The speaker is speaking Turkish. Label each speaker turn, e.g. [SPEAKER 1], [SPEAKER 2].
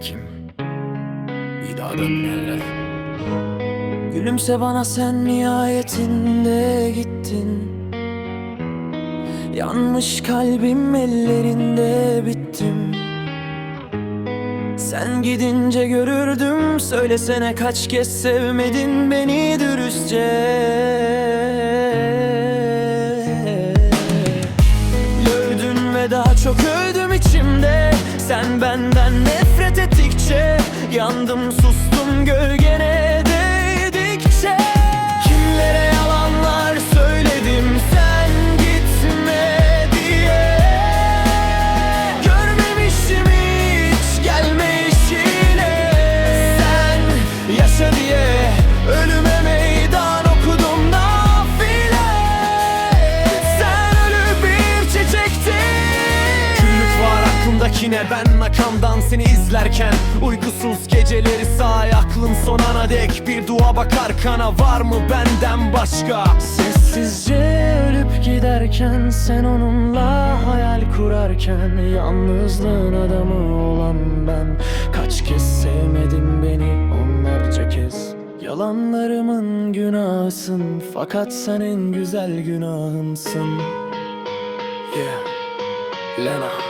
[SPEAKER 1] kim? Bir daha dönmeyenler.
[SPEAKER 2] Gülümse bana sen nihayetinde gittin Yanmış kalbim ellerinde bittim Sen gidince görürdüm Söylesene kaç kez sevmedin beni dürüstçe daha çok öldüm içimde Sen benden nefret ettikçe Yandım sustum gölgene
[SPEAKER 3] aklımdakine ben makamdan seni izlerken Uykusuz geceleri sağ aklın son ana dek Bir dua bakar kana var mı benden başka
[SPEAKER 2] Sessizce ölüp giderken sen onunla hayal kurarken Yalnızlığın adamı olan ben Kaç kez sevmedin beni onlarca kez Yalanlarımın günahısın fakat sen en güzel günahımsın
[SPEAKER 1] Yeah. Lena.